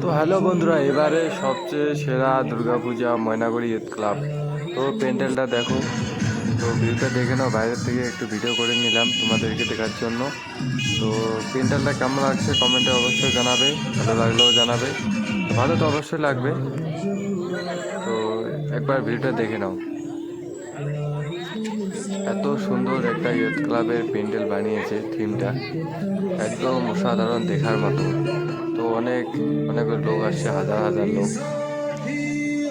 তো হ্যালো বন্ধুরা, এবারে সবচেয়ে সেরা দুর্গাপূজা ময়নাগুড়ি ইউথ ক্লাব তো প্যান্ডেলটা দেখো, তো ভিউটা দেখে নাও বাইরের থেকে একটু ভিডিও করে নিলাম তোমাদেরকে দেখার জন্য। তো প্যান্ডেলটা কেমন লাগছে কমেন্টে অবশ্যই জানাবে, ভালো লাগলেও জানাবে, ভালো তো অবশ্যই লাগবে। তো একবার ভিডিওটা দেখে নাও। এত সুন্দর একটা ইউথ ক্লাবের প্যান্ডেল বানিয়েছে, থিমটা। একদম অসাধারণ দেখার মতো। অনেক অনেক লোক আসছে হাজার হাজার লোক।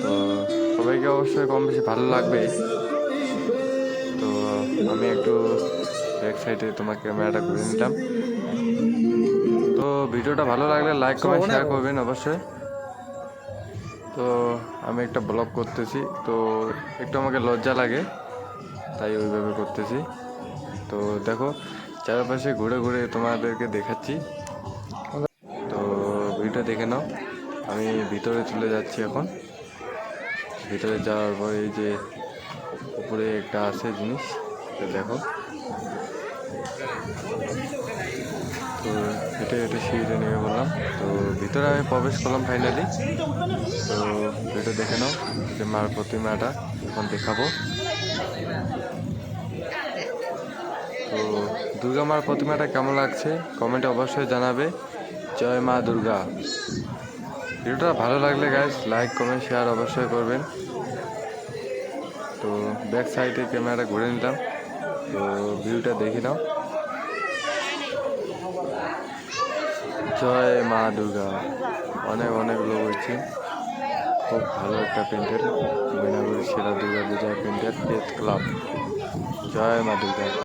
তো সবাইকে অবশ্যই কম বেশি ভালো লাগবে। তো আমি একটু ব্যাক সাইডে তোমার ক্যামেরাটা ঘুরে নিলাম। তো ভিডিওটা ভালো লাগলে লাইক কমেন্ট শেয়ার করবেন অবশ্যই। তো আমি একটা ব্লগ করতেছি। তো একটু আমাকে লজ্জা লাগে তাই ওইভাবে করতেছি। তো দেখো চারপাশে ঘুরে ঘুরে তোমাদেরকে দেখাচ্ছি। ভিডিও দেখে নাও। আমি ভিতরে চলে যাচ্ছি এখন। ভিতরে যাওয়ার পর এই যে উপরে একটা আছে জিনিস দেখো। তো হেঁটে হেঁটে সিঁড়িতে নেমে বললাম তো ভিতরে আমি প্রবেশ করলাম ফাইনালি তো ভিডিও দেখে নাও যে মার প্রতিমাটা এখন দেখাবো। তো দুর্গা মার প্রতিমাটা কেমন লাগছে? কমেন্টে অবশ্যই জানাবে। জয় মা দুর্গা। ভিডিওটা ভালো লাগলে গাইজ লাইক কমেন্ট শেয়ার অবশ্যই করবেন। তো ব্যাক সাইডে ক্যামেরাটা ঘুরে নিলাম। তো ভিউটা দেখে নাও। জয় মা দুর্গা। অনেক অনেক লোক হচ্ছে খুব ভালো একটা প্যান্ডেল ময়নাগুড়ি সেরা দুর্গা পূজার প্যান্ডেল ক্লাব জয় মা দুর্গা।